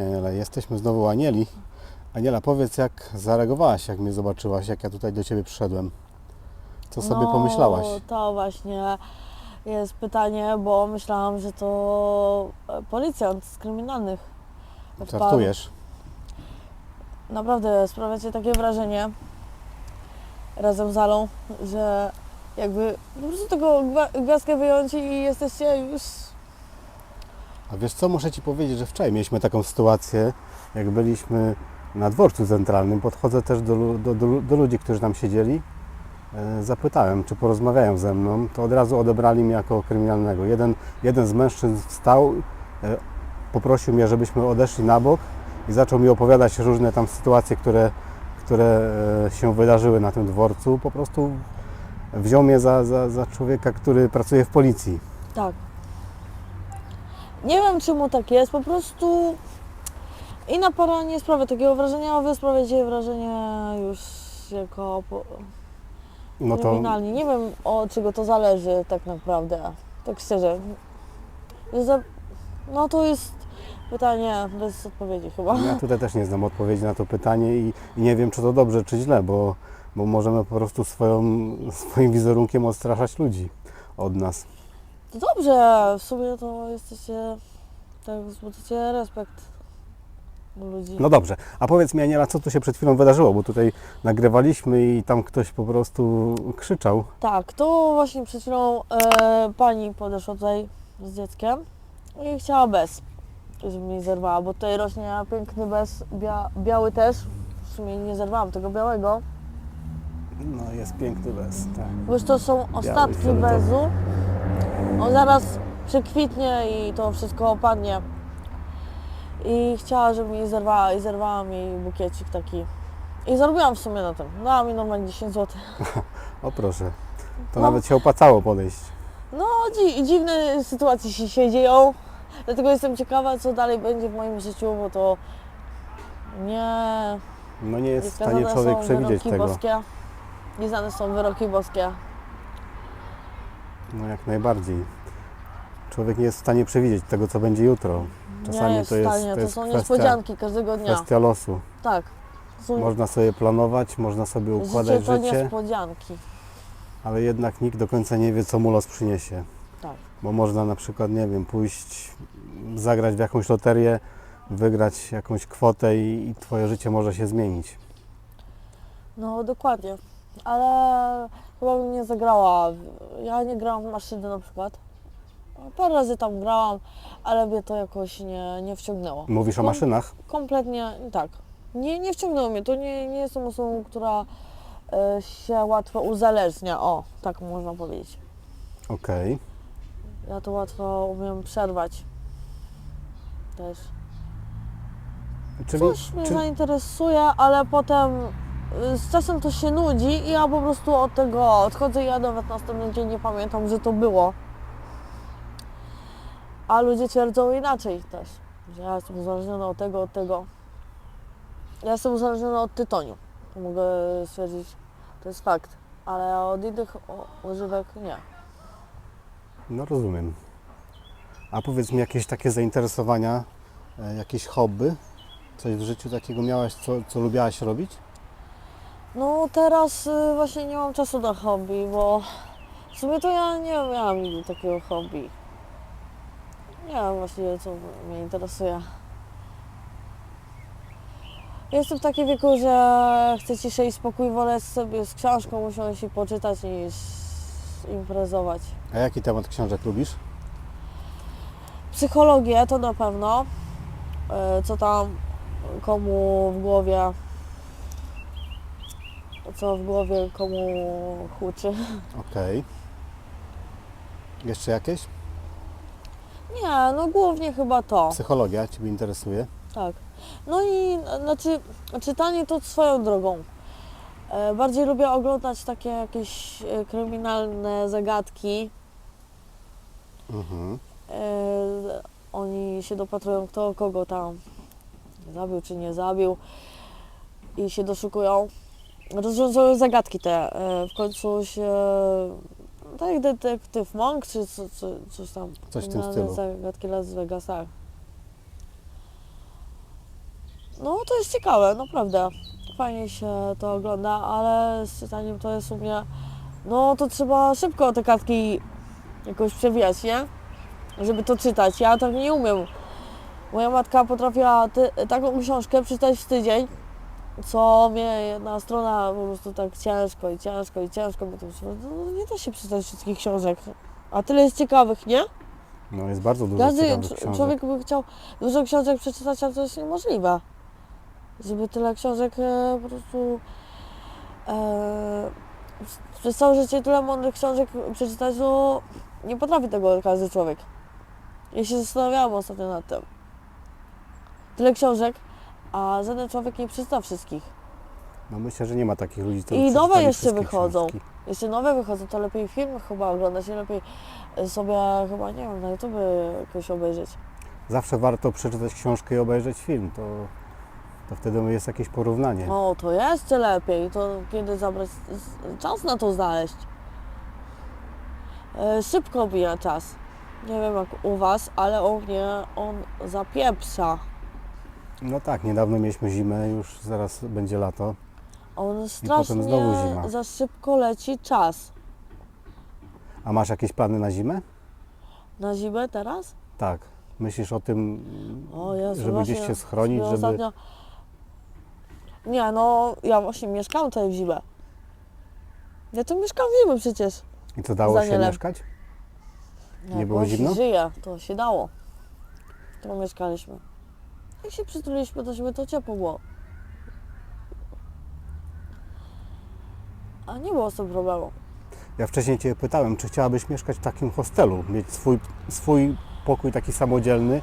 Witaj jesteśmy znowu Anieli. Aniela, powiedz jak zareagowałaś, jak mnie zobaczyłaś, jak ja tutaj do Ciebie przyszedłem. Co sobie no, pomyślałaś? To właśnie jest pytanie, bo myślałam, że to policjant z kryminalnych. Żartujesz? Naprawdę sprawiacie takie wrażenie razem z Alą, że jakby po prostu tego gwiazdkę wyjąć i jesteście już... A wiesz co, muszę Ci powiedzieć, że wczoraj mieliśmy taką sytuację, jak byliśmy na dworcu centralnym, podchodzę też do, do, do, do ludzi, którzy tam siedzieli, e, zapytałem, czy porozmawiają ze mną, to od razu odebrali mnie jako kryminalnego. Jeden, jeden z mężczyzn wstał, e, poprosił mnie, żebyśmy odeszli na bok i zaczął mi opowiadać różne tam sytuacje, które, które e, się wydarzyły na tym dworcu. Po prostu wziął mnie za, za, za człowieka, który pracuje w policji. Tak. Nie wiem czemu tak jest, po prostu inna para nie sprawia takiego wrażenia, a wy sprawiacie wrażenie już jako po... No to. Nie wiem od czego to zależy tak naprawdę. Tak szczerze. No to jest pytanie bez odpowiedzi chyba. Ja tutaj też nie znam odpowiedzi na to pytanie i, i nie wiem, czy to dobrze, czy źle, bo, bo możemy po prostu swoją, swoim wizerunkiem odstraszać ludzi od nas. To dobrze, w sumie to jesteście, tak wzbudzacie respekt do ludzi. No dobrze, a powiedz mi, Aniela, co tu się przed chwilą wydarzyło, bo tutaj nagrywaliśmy i tam ktoś po prostu krzyczał. Tak, to właśnie przed chwilą e, pani podeszła tutaj z dzieckiem i chciała bez, żeby mi zerwała, bo tutaj rośnie piękny bez, bia, biały też. W sumie nie zerwałam tego białego, No jest piękny bez, tak. bo już to są ostatki fioletowy. bezu. On zaraz przekwitnie i to wszystko opadnie. I chciała, żeby mi zerwała i zerwała mi bukiecik taki. I zarobiłam w sumie na tym. Dała mi normalnie 10 zł. O proszę, to No. nawet się opłacało podejść. No, dzi- dziwne sytuacje się, się dzieją. Dlatego jestem ciekawa, co dalej będzie w moim życiu, bo to nie. No nie jest w stanie człowiek są przewidzieć wyroki tego. boskie. Nieznane są wyroki boskie. No jak najbardziej. Człowiek nie jest w stanie przewidzieć tego, co będzie jutro. Czasami nie jest to w jest, stanie, to jest są kwestia, niespodzianki każdego dnia. kwestia losu. Tak. Są Można sobie planować, można sobie układać życie to życie, niespodzianki. ale jednak nikt do końca nie wie, co mu los przyniesie. Tak. Bo można na przykład, nie wiem, pójść, zagrać w jakąś loterię, wygrać jakąś kwotę i, i Twoje życie może się zmienić. No dokładnie. Ale chyba bym nie zagrała. Ja nie grałam w maszyny na przykład. Parę razy tam grałam, ale mnie to jakoś nie, nie wciągnęło. Mówisz o Kom- maszynach? Kompletnie tak. Nie, nie wciągnęło mnie. To nie, nie jestem osobą, która e, się łatwo uzależnia. O, tak można powiedzieć. Okej. Ja to łatwo umiem przerwać. Też. Czyli, Coś mnie zainteresuje, ale potem z czasem to się nudzi i ja po prostu od tego odchodzę i ja nawet następny dzień nie pamiętam, że to było. A ludzie twierdzą inaczej też, że ja jestem uzależniona od tego, od tego. Ja jestem uzależniona od tytoniu. To mogę stwierdzić, to jest fakt. Ale od innych używek nie. no rozumiem. A powiedz mi, jakieś takie zainteresowania, e, jakieś hobby? Coś w życiu takiego miałaś, co, co lubiałaś robić? No teraz y, właśnie nie mam czasu na hobby, bo w sumie to ja nie miałam nigdy takiego hobby. Nie wiem właściwie co mnie interesuje. Jestem w takim wieku, że chcę ciszę i spokój, wolę sobie z książką usiąść i poczytać niż imprezować. A jaki temat książek lubisz? Psychologię to na pewno. E, Co tam komu w głowie, co w głowie komu huczy. Okej. Jeszcze jakieś? Nie, no głównie chyba to, Psychologia Ciebie interesuje? tak. No i znaczy czytanie to swoją drogą. E, Bardziej lubię oglądać takie jakieś e, kryminalne zagadki. Mhm. E, Oni się dopatrują kto kogo tam zabił czy nie zabił i się doszukują. Rozwiązują zagadki te. E, W końcu się tak jak detektyw Monk czy co, co, coś tam. Coś w tym stylu. Zagadki Las Vegas, tak. No to jest ciekawe, naprawdę. Fajnie się to ogląda, ale z czytaniem to jest u mnie. No to trzeba szybko te kartki jakoś przewijać, nie? Żeby to czytać. Ja tak nie umiem. Moja matka potrafiła taką książkę przeczytać w tydzień, co mnie jedna strona po prostu tak ciężko i ciężko i ciężko. Bo to, no, nie da się przeczytać wszystkich książek. A tyle jest ciekawych, nie? No jest bardzo dużo Każdy książek. człowiek by chciał dużo książek przeczytać, ale to jest niemożliwe. Żeby tyle książek e, po prostu e, przez całe życie tyle mądrych książek przeczytać, no nie potrafi tego każdy człowiek. Ja się zastanawiałam ostatnio nad tym. Tyle książek, a żaden człowiek nie przeczyta wszystkich. No myślę, że nie ma takich ludzi, co I nowe jeszcze wychodzą. książki. Jeśli nowe wychodzą, to lepiej filmy chyba oglądać i lepiej e, sobie chyba, nie wiem, na YouTube jakoś obejrzeć. Zawsze warto przeczytać książkę i obejrzeć film, to, to wtedy jest jakieś porównanie. O, to jeszcze lepiej. To kiedy zabrać czas na to znaleźć. E, Szybko mija czas. Nie wiem jak u Was, ale u mnie on zapieprza. No tak, niedawno mieliśmy zimę, już zaraz będzie lato. On strasznie znowu zima. za szybko leci czas. A masz jakieś plany na zimę? Na zimę teraz? Tak. Myślisz o tym, O Jezu, żeby właśnie gdzieś się schronić, sobie żeby... Ostatnio... Nie, no ja właśnie mieszkam tutaj w zimę. Ja tu mieszkam w zimę przecież. I co, dało się Danielem. mieszkać? Nie Jak było zimno? żyje, to się dało. Tu mieszkaliśmy. Jak się przytuliliśmy do siebie, to ciepło było. A nie było z tym problemu. Ja wcześniej Cię pytałem, czy chciałabyś mieszkać w takim hostelu, mieć swój, swój pokój taki samodzielny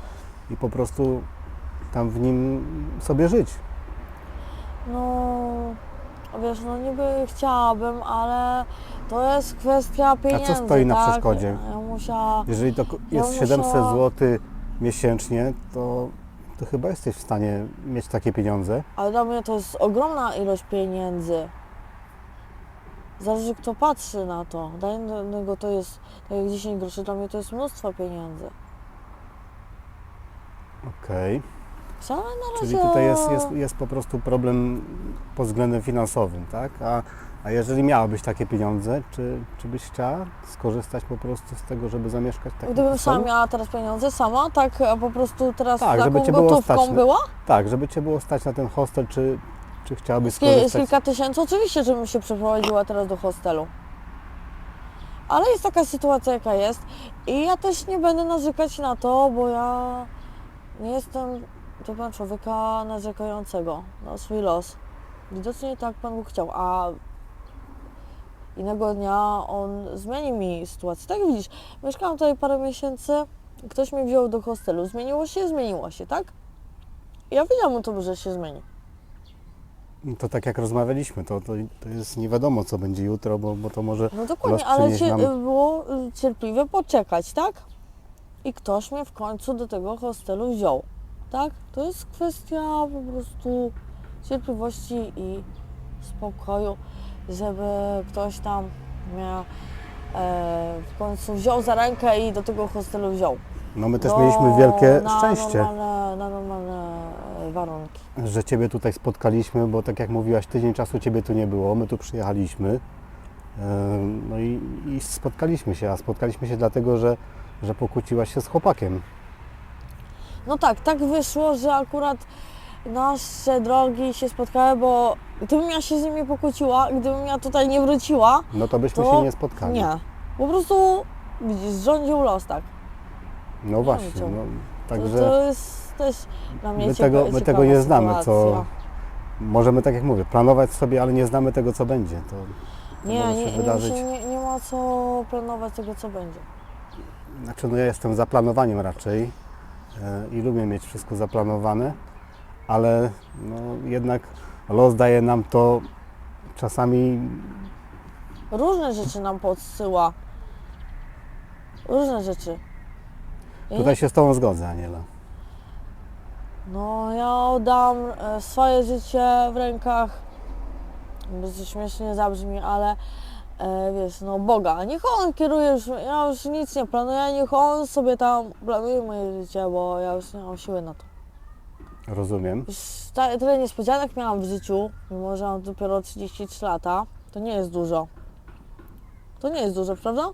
i po prostu tam w nim sobie żyć. No, wiesz, no niby chciałabym, ale to jest kwestia pieniędzy, stoi na tak? przeszkodzie? Ja musiała... Jeżeli to ko- Ja jest musiała- 700 zł miesięcznie, to, to chyba jesteś w stanie mieć takie pieniądze. Ale dla mnie to jest ogromna ilość pieniędzy. Zależy kto patrzy na to. Dla jednego to jest, tak jak 10 groszy, dla mnie to jest mnóstwo pieniędzy. Okej. Wcale na Czyli razie... tutaj jest, jest, jest po prostu problem pod względem finansowym, tak? A, a jeżeli miałabyś takie pieniądze, czy, czy byś chciała skorzystać po prostu z tego, żeby zamieszkać w takim Gdybym sama miała teraz pieniądze, sama, tak a po prostu teraz Tak, żeby taką cię było gotówką stać na- była? Tak, żeby Cię było stać na ten hostel, czy, czy chciałabyś Z, ki- z skorzystać? kilka tysięcy, oczywiście, żebym się przeprowadziła teraz do hostelu. Ale jest taka sytuacja, jaka jest. I ja też nie będę narzekać na to, bo ja nie jestem typem człowieka narzekającego na swój los. Widocznie tak Pan Bóg chciał, a innego dnia On zmieni mi sytuację. Tak widzisz, mieszkałam tutaj parę miesięcy, ktoś mnie wziął do hostelu. Zmieniło się? Zmieniło się, tak? Ja wiedziałam o tym, że się zmieni. To tak jak rozmawialiśmy, to, to, to jest nie wiadomo, co będzie jutro, bo, bo to może No dokładnie, los ale przynieść cie, nam- było y, cierpliwie poczekać, tak? I ktoś mnie w końcu do tego hostelu wziął, tak? To jest kwestia po prostu cierpliwości i spokoju, żeby ktoś tam mnie e, w końcu wziął za rękę i do tego hostelu wziął. No my też No, mieliśmy wielkie na szczęście, Normalne, na normalne e, warunki. że Ciebie tutaj spotkaliśmy, bo tak jak mówiłaś, tydzień czasu Ciebie tu nie było, my tu przyjechaliśmy. Ym, No i, i spotkaliśmy się, a spotkaliśmy się dlatego, że, że pokłóciłaś się z chłopakiem. No tak, tak wyszło, że akurat nasze drogi się spotkały, bo gdybym ja się z nimi pokłóciła, gdybym ja tutaj nie wróciła, No to byśmy To się nie spotkali. nie. Po prostu, widzisz, rządził los tak. No właśnie, no, To, także to jest też dla mnie my tego, my tego nie znamy, co możemy, tak jak mówię, planować sobie, ale nie znamy tego, co będzie. To, to Nie, nie, wydarzyć. nie, nie ma co planować tego, co będzie. Znaczy, no ja jestem za planowaniem raczej i lubię mieć wszystko zaplanowane, ale no, jednak los daje nam to czasami, Różne rzeczy nam podsyła. Różne rzeczy. Ja tutaj się z Tobą zgodzę, Aniela. No, ja oddam e, swoje życie w rękach, bardzo śmiesznie zabrzmi, ale e, wiesz, no Boga. Niech On kieruje już, ja już nic nie planuję, niech On sobie tam planuje moje życie, bo ja już nie mam siły na to. Rozumiem. Już ta- tyle niespodzianek miałam w życiu, mimo że mam dopiero 33 lata. To nie jest dużo. To nie jest dużo, prawda?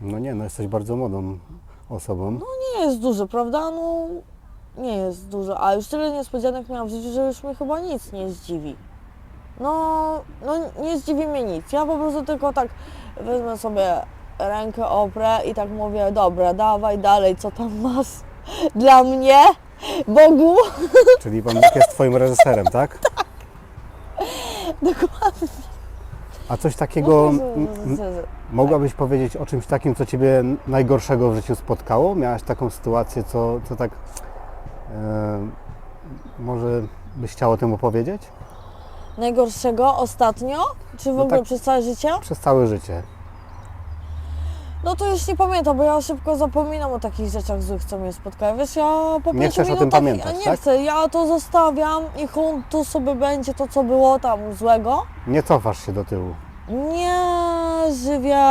No nie, no jesteś bardzo młodą osobą. Nie jest dużo, prawda? No nie jest dużo, a już tyle niespodzianek miałam w życiu, że już mnie chyba nic nie zdziwi. No, no nie zdziwi mnie nic. Ja po prostu tylko tak wezmę sobie rękę, oprę i tak mówię, dobra, dawaj dalej, co tam masz dla mnie, Bogu. Czyli Pan Bóg jest Twoim reżyserem, tak? Dokładnie. A coś takiego No, z- z- mogłabyś powiedzieć o czymś takim, co Ciebie najgorszego w życiu spotkało? Miałaś taką sytuację, co, co tak e, może byś chciała o tym opowiedzieć? Najgorszego ostatnio? Czy w No ogóle tak. przez całe życie? Przez całe życie. No to już nie pamiętam, bo ja szybko zapominam o takich rzeczach złych, co mnie spotkały. Wiesz, ja po Nie chcesz o tym pamiętać, ja nie tak? chcę, ja to zostawiam, niech on tu sobie będzie to, co było tam złego. Nie cofasz się do tyłu. Nie żywię,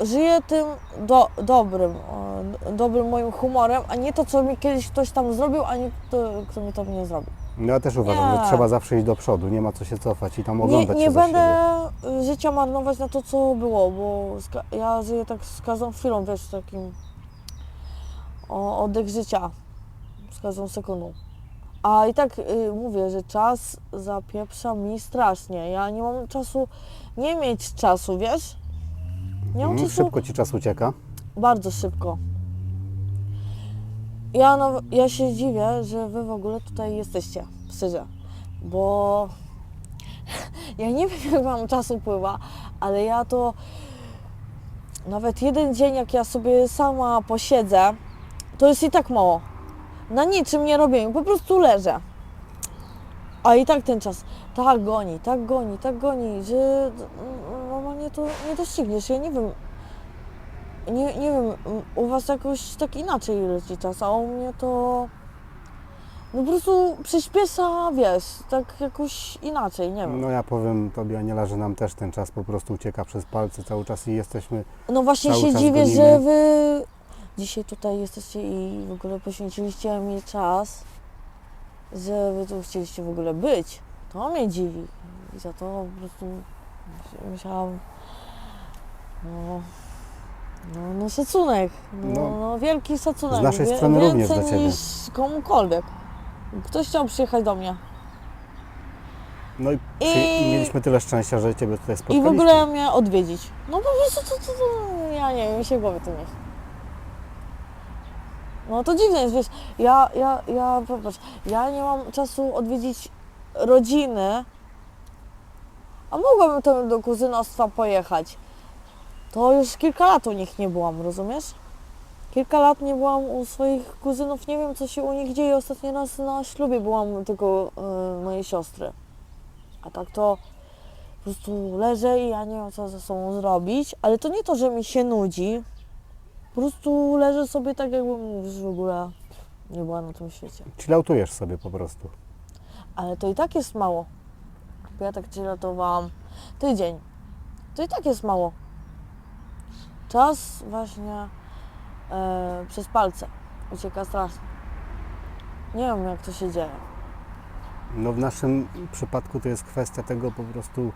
żyję tym do, dobrym, dobrym moim humorem, a nie to, co mi kiedyś ktoś tam zrobił, a nie kto, kto mi to nie zrobił. No ja też uważam, Nie. że trzeba zawsze iść do przodu, nie ma co się cofać i tam Nie, oglądać nie się za będę siebie. y, życia marnować na to, co było, bo z ka- ja żyję tak z każdą chwilą, wiesz, takim o, oddech życia, z każdą sekundą. A i tak y, mówię, że czas zapieprza mi strasznie. Ja nie mam czasu, nie mieć czasu, wiesz? Nie mam Mhm, czasu Szybko Ci czas ucieka. bardzo szybko. Ja, now- ja się dziwię, że wy w ogóle tutaj jesteście, szczerze, bo ja nie wiem, jak wam czas upływa, ale ja to nawet jeden dzień, jak ja sobie sama posiedzę, to jest i tak mało. Na niczym nie robię, po prostu leżę. A i tak ten czas tak goni, tak goni, tak goni, że normalnie to nie dościgniesz. Ja nie wiem, nie, nie wiem, u Was jakoś tak inaczej leci czas, a u mnie to no po prostu przyspiesza, wiesz, tak jakoś inaczej, nie wiem. No ja powiem Tobie, Aniela, że nam też ten czas po prostu ucieka przez palce cały czas i jesteśmy... No właśnie cały się czas dziwię, gonimy. że Wy dzisiaj tutaj jesteście i w ogóle poświęciliście mi czas, że Wy tu chcieliście w ogóle być. To mnie dziwi i za to po prostu musiałam, no, no, no szacunek, no, No. no wielki szacunek. Z naszej Wie- strony również więcej dla Ciebie. niż komukolwiek. Ktoś chciał przyjechać do mnie No i, przy... I- mieliśmy tyle szczęścia, że Ciebie tutaj i w spotkaliśmy. ogóle mnie odwiedzić. No po prostu to, to, to ja nie wiem, mi się głowy to nie. No to dziwne jest, wiesz, ja, ja, ja, popatrz, ja nie mam czasu odwiedzić rodziny, a mogłabym tam do kuzynostwa pojechać. To już kilka lat u nich nie byłam, rozumiesz? Kilka lat nie byłam u swoich kuzynów, nie wiem co się u nich dzieje. Ostatni raz na ślubie byłam tylko y, mojej siostry. A tak to po prostu leżę i ja nie wiem co ze sobą zrobić, ale to nie to, że mi się nudzi. Po prostu leżę sobie tak, jakbym już w ogóle nie była na tym świecie. Chilloutujesz sobie po prostu. Ale to i tak jest mało. Ja tak chillatowałam tydzień. To i tak jest mało. Czas właśnie e, przez palce ucieka strasznie. Nie wiem jak to się dzieje. No w naszym przypadku to jest kwestia tego po prostu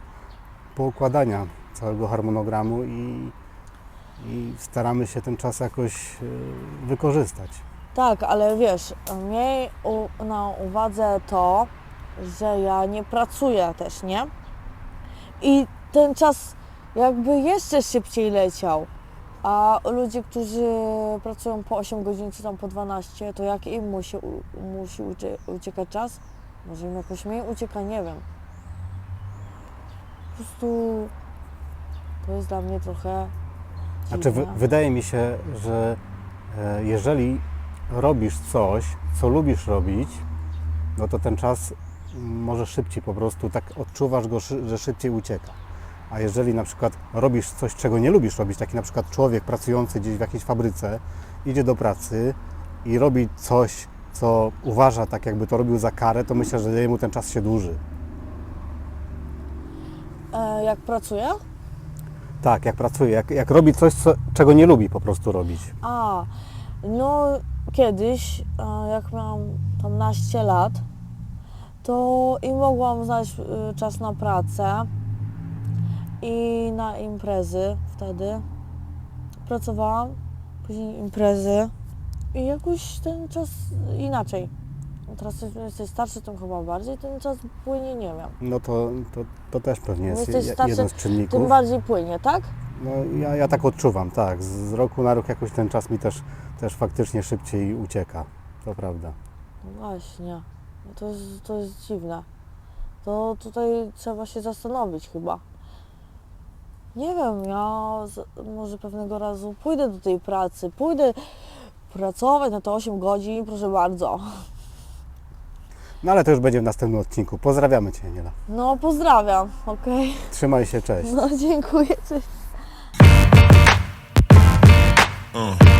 poukładania całego harmonogramu i, i staramy się ten czas jakoś e, wykorzystać. Tak, ale wiesz, miej u, na uwadze to, że ja nie pracuję też, nie? I ten czas jakby jeszcze szybciej leciał. A ludzie, którzy pracują po 8 godzin czy tam po 12, to jak im musi, musi ucie, uciekać czas? Może im jakoś mniej ucieka, nie wiem. Po prostu to jest dla mnie trochę. Znaczy, wy, dziwne. wydaje mi się, że e, jeżeli robisz coś, co lubisz robić, no to ten czas może szybciej po prostu, tak odczuwasz go, że szybciej ucieka. A jeżeli na przykład robisz coś, czego nie lubisz robić, taki na przykład człowiek pracujący gdzieś w jakiejś fabryce, idzie do pracy i robi coś, co uważa tak, jakby to robił za karę, to myślę, że jemu ten czas się dłuży. E, jak pracuję? Tak, jak pracuje, jak, jak robi coś, co, czego nie lubi po prostu robić. A, no kiedyś, jak miałam tam naście lat, to i mogłam znaleźć y, czas na pracę i na imprezy wtedy. Pracowałam, później imprezy i jakoś ten czas inaczej. Teraz jak jesteś starszy, to chyba bardziej ten czas płynie, nie wiem. No to, to, to też pewnie jest Jesteś je- starszy, jeden z Tym czynników. bardziej płynie, tak? No, ja, ja tak odczuwam, tak. Z roku na rok jakoś ten czas mi też, też faktycznie szybciej ucieka. To prawda. No właśnie. No To jest, to jest dziwne. To tutaj trzeba się zastanowić chyba nie wiem, ja może pewnego razu pójdę do tej pracy, pójdę pracować na te 8 godzin, proszę bardzo. No ale to już będzie w następnym odcinku. Pozdrawiamy Cię, Niela. No, pozdrawiam, okej. Trzymaj się, cześć. No, dziękuję. Cześć. Uh.